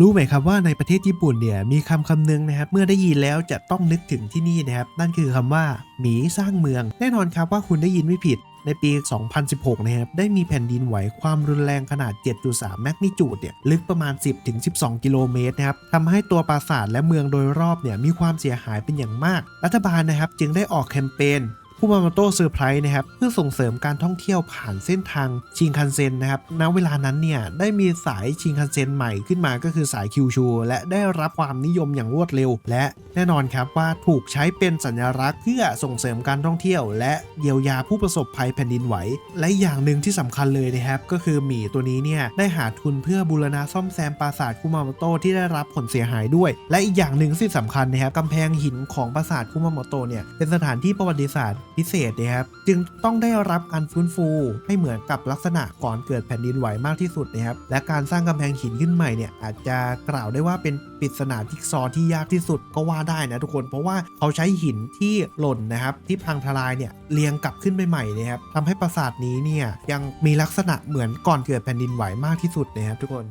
รู้ไหมครับว่าในประเทศญี่ปุ่นเนี่ยมีคำคำหนึงนะครับ เมื่อได้ยินแล้วจะต้องนึกถึงที่นี่นะครับ นั่นคือคำว่าหมีสร้างเมือง แน่นอนครับว่าคุณได้ยินไม่ผิดในปี 2016 นะครับ ได้มีแผ่นดินไหวความรุนแรงขนาด 7.3 แมกนิจูดเนี่ย ลึกประมาณ 10-12 กิโลเมตรนะครับ ทำให้ตัวปราสาทและเมืองโดยรอบเนี่ย มีความเสียหายเป็นอย่างมาก รัฐบาลนะครับ จึงได้ออกแคมเปญ ผู้มาโมโต้เซอร์ไพรส์นะครับเพื่อส่งเสริมการท่องเที่ยวผ่านเส้นทางชิงคันเซ็นนะครับณเวลานั้นเนี่ยได้มีสายชิงคันเซ็นใหม่ขึ้นมาก็คือสายคิวชูและได้รับความนิยมอย่างรวดเร็ว และแน่นอนครับว่าถูกใช้เป็นสัญลักษณ์เพื่อส่งเสริมการท่องเที่ยว และเยียวยาผู้ประสบภัยแผ่นดินไหว และอย่างหนึ่งที่สำคัญเลยนะครับก็คือหมีตัวนี้เนี่ยได้หาทุนเพื่อบูรณะซ่อมแซมปราสาทคุมาโมโตะที่ได้รับผลเสียหายด้วย และอีกอย่างหนึ่งที่สำคัญนะครับกำแพงหินของปราสาทคุมาโมโตะเนี่ยเป็นสถานที่ประวัติศาสตร์พิเศษนะครับจึงต้องได้รับการฟื้นฟู ให้เหมือนกับลักษณะก่อนเกิดแผ่นดินไหวมากที่สุดนะครับและการสร้างกำแพงหินขึ้นใหม่เนี่ยอาจจะกล่าวได้ว่าเป็นปริศนาจิ๊กซอที่ยากที่สุดก็ว่าได้นะทุกคนเพราะว่าเขาใช้หินที่หล่นนะครับที่พังทลายเนี่ยเรียงกลับขึ้นไปใหม่นะครับทำให้ปราสาทนี้เนี่ยยังมีลักษณะเหมือนก่อนเกิดแผ่นดินไหวมากที่สุดนะครับทุกคน